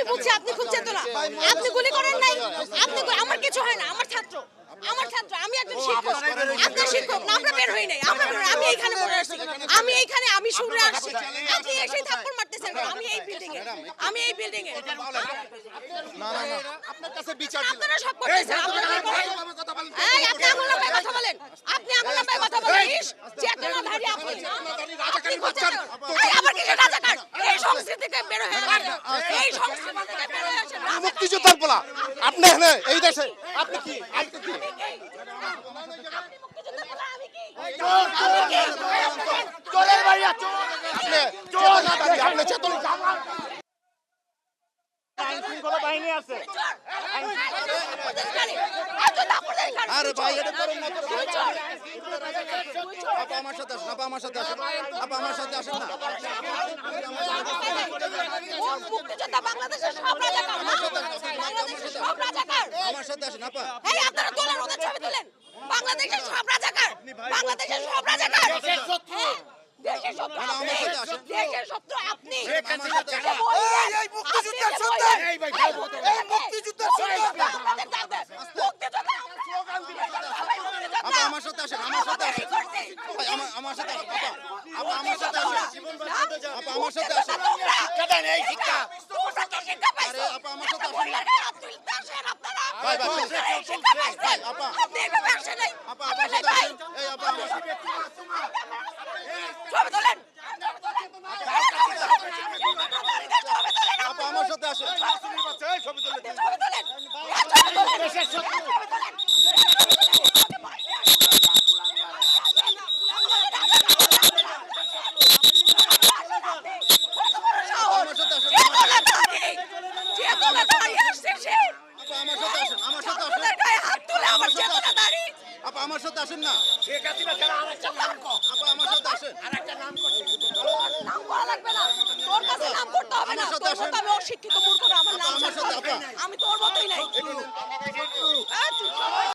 আমি বুঝছি আপনি খুব চেতনা। আপনি গুলি করেন নাই। আপনি আমার কিছু হয় না আমার ছাত্র। আমার ছাত্র আমি একজন শিক্ষক। আপনার শিক্ষক না আমরা বের হই নাই। আমরা। আমি এইখানে পড়ে আসছি আমি এইখানে আমি শুনে আসছি। আপনি এসে থাপ্পড় মারতেছেন? আমি এই বিল্ডিং এ আমি এই বিল্ডিং এ না না না। আপনার কাছে বিচার দিলাম। আপনারা সব করতেছেন। আপনারা কি করেন? এই আপনি আমার নামে কথা বলেন। আপনি আমার নামে কথা বলেন। ইস, চেতনাধারী আপনি। না? আপনি চেতনা- আবার কিসের রাজাকার? এই সংস্কৃতি থেকে বের হয়ে। এই সংস্কৃতি থেকে বের হয়ে আসেন। মুক্তিযোদ্ধার বলা আপনি এখানে এই দেশে আপনি কি আপনি আপনি চেতনা বাহিনী আছে? আরে ভাই এটা করুন না। আপা আমার সাথে আসেন আপা আমার সাথে আসেন আপা আমার সাথে আসেন না মুক্তিযোদ্ধা বাংলাদেশের সব রাজাকার। বাংলাদেশের সব রাজাকার। আমার সাথে আসেন আপা। এই আপনারা তোলেন ওদের ছবি তোলেন। বাংলাদেশের সব রাজাকার। বাংলাদেশের সব রাজাকার। হ্যাঁ, দেশের শত্রু আমার সাথে আসেন। দেশের শত্রু আপনি। আমার সাথে আসেন। এই, মুক্তিযুদ্ধের আপনি এই ভাই, এই মুক্তিযুদ্ধের মুক্তিযোদ্ধা। আপা আমার সাথে আসেন আমার সাথে আসেন ভাই, আমার আমার সাথে আসেন আপা আপা আমার সাথে আসেন আপা আমার সাথে আসেন। শিক্ষা তোমরা কি শিক্ষা পাইছো? আরে, আপা, আমার সাথে আসেন। না। মহিলারা হাত তুলতে আসেন। আপনারা। ভাই, ভাই, আপনারা এই শিক্ষা। আমার সাথে আসেন এই আপা আমার সাথে ছবি তোলেন। ছবি তোলেন আপা আমার সাথে আসেন ছবি তোলেন। ছবি তোলেন। আমার সাথে আসেন চেতনা দাঁড়ি আসছে সে আপা আমার সাথে আসেন আমার সাথে আসেন ছাত্রদের গায়ে হাত তুলে আমার চেতনা দাঁড়ি আপা আমার সাথে আসেন না। আপা আমার সাথে আসেন। নাম করা। লাগবে না। তোর কাছে নাম করতে হবে না। তোর মতো আমি অশিক্ষিত মূর্খ না। আমার নাম আমার সাথে আমি তোর মতোই নাই।